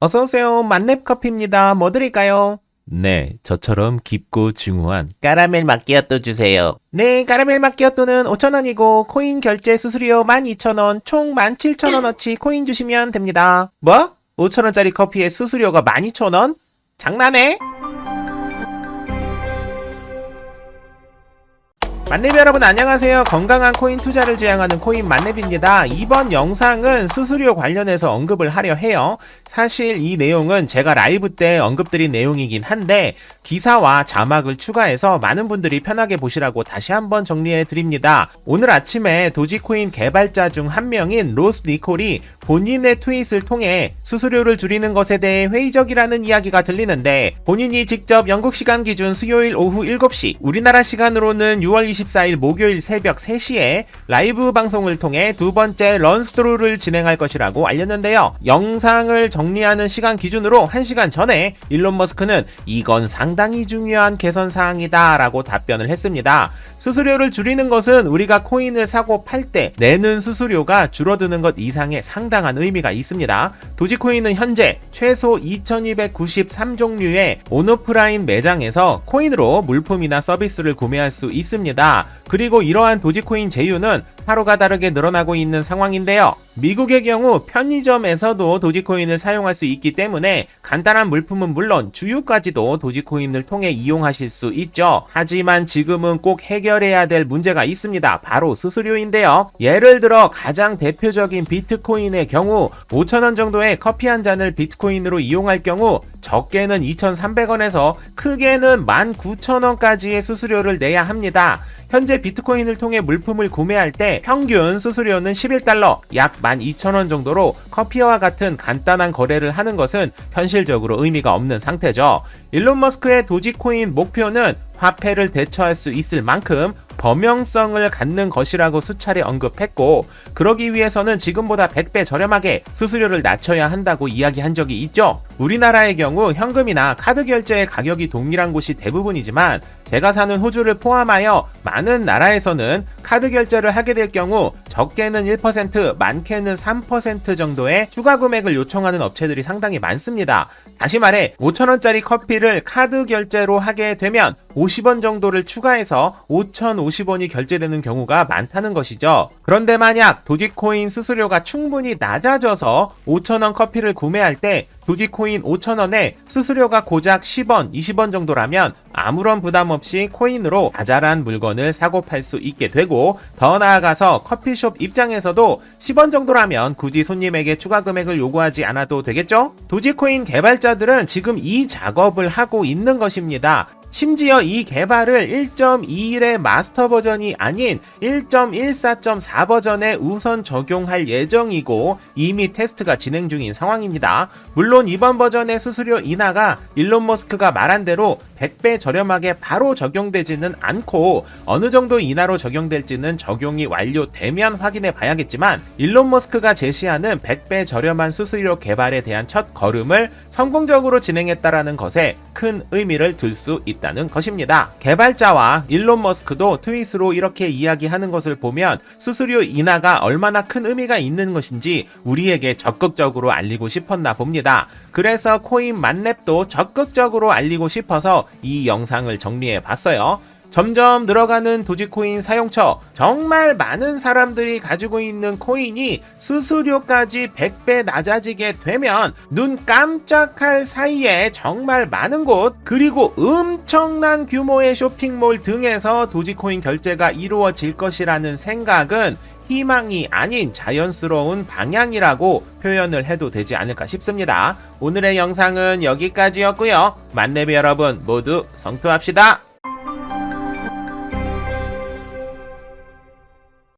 어서오세요. 만렙 커피입니다. 뭐 드릴까요? 네, 저처럼 깊고 중후한 까라멜 마끼아또 주세요. 네, 까라멜 마끼아또는 5,000원이고 코인 결제 수수료 12,000원, 총 17,000원어치 코인 주시면 됩니다. 뭐? 5,000원짜리 커피에 수수료가 12,000원? 장난해? 만렙 여러분 안녕하세요. 건강한 코인 투자를 지향하는 코인 만렙입니다. 이번 영상은 수수료 관련해서 언급을 하려 해요. 사실 이 내용은 제가 라이브 때 언급드린 내용이긴 한데 기사와 자막을 추가해서 많은 분들이 편하게 보시라고 다시 한번 정리해 드립니다. 오늘 아침에 도지코인 개발자 중 한 명인 로스 니콜이 본인의 트윗을 통해 수수료를 줄이는 것에 대해 회의적이라는 이야기가 들리는데 본인이 직접 영국 시간 기준 수요일 오후 7시 우리나라 시간으로는 6월 24일 목요일 새벽 3시에 라이브 방송을 통해 두 번째 런스트루를 진행할 것이라고 알렸는데요. 영상을 정리하는 시간 기준으로 1시간 전에 일론 머스크는 이건 상당히 중요한 개선 사항이다 라고 답변을 했습니다. 수수료를 줄이는 것은 우리가 코인을 사고 팔 때 내는 수수료가 줄어드는 것 이상의 상당한 의미가 있습니다. 도지코인은 현재 최소 2293종류의 온오프라인 매장에서 코인으로 물품이나 서비스를 구매할 수 있습니다. 그리고 이러한 도지코인 제휴는 하루가 다르게 늘어나고 있는 상황인데요. 미국의 경우 편의점에서도 도지코인을 사용할 수 있기 때문에 간단한 물품은 물론 주유까지도 도지코인을 통해 이용하실 수 있죠. 하지만 지금은 꼭 해결해야 될 문제가 있습니다. 바로 수수료인데요. 예를 들어 가장 대표적인 비트코인의 경우 5,000원 정도의 커피 한 잔을 비트코인으로 이용할 경우 적게는 2,300원에서 크게는 19,000원까지의 수수료를 내야 합니다. 현재 비트코인을 통해 물품을 구매할 때 평균 수수료는 11달러, 약 12,000원 정도로 커피와 같은 간단한 거래를 하는 것은 현실적으로 의미가 없는 상태죠. 일론 머스크의 도지코인 목표는 화폐를 대처할 수 있을 만큼 범용성을 갖는 것이라고 수차례 언급했고 그러기 위해서는 지금보다 100배 저렴하게 수수료를 낮춰야 한다고 이야기한 적이 있죠. 우리나라의 경우 현금이나 카드 결제의 가격이 동일한 곳이 대부분이지만 제가 사는 호주를 포함하여 많은 나라에서는 카드 결제를 하게 될 경우 적게는 1%, 많게는 3% 정도의 추가 금액을 요청하는 업체들이 상당히 많습니다. 다시 말해 5,000원짜리 커피를 카드 결제로 하게 되면 50원 정도를 추가해서 5,050원이 결제되는 경우가 많다는 것이죠. 그런데 만약 도지코인 수수료가 충분히 낮아져서 5,000원 커피를 구매할 때 도지코인 5,000원에 수수료가 고작 10원, 20원 정도라면 아무런 부담 없이 코인으로 자잘한 물건을 사고 팔 수 있게 되고 더 나아가서 커피숍 입장에서도 10원 정도라면 굳이 손님에게 추가 금액을 요구하지 않아도 되겠죠? 도지코인 개발자들은 지금 이 작업을 하고 있는 것입니다. 심지어 이 개발을 1.21의 마스터 버전이 아닌 1.14.4 버전에 우선 적용할 예정이고 이미 테스트가 진행 중인 상황입니다. 물론 이번 버전의 수수료 인하가 일론 머스크가 말한 대로 100배 저렴하게 바로 적용되지는 않고 어느 정도 인하로 적용될지는 적용이 완료되면 확인해 봐야겠지만 일론 머스크가 제시하는 100배 저렴한 수수료 개발에 대한 첫 걸음을 성공적으로 진행했다라는 것에 큰 의미를 둘 수 있다는 것입니다. 개발자와 일론 머스크도 트윗으로 이렇게 이야기하는 것을 보면 수수료 인하가 얼마나 큰 의미가 있는 것인지 우리에게 적극적으로 알리고 싶었나 봅니다. 그래서 코인 만렙도 적극적으로 알리고 싶어서 이 영상을 정리해 봤어요. 점점 늘어가는 도지코인 사용처 정말 많은 사람들이 가지고 있는 코인이 수수료까지 100배 낮아지게 되면 눈 깜짝할 사이에 정말 많은 곳 그리고 엄청난 규모의 쇼핑몰 등에서 도지코인 결제가 이루어질 것이라는 생각은 희망이 아닌 자연스러운 방향이라고 표현을 해도 되지 않을까 싶습니다. 오늘의 영상은 여기까지였고요. 만렙 여러분 모두 성투합시다.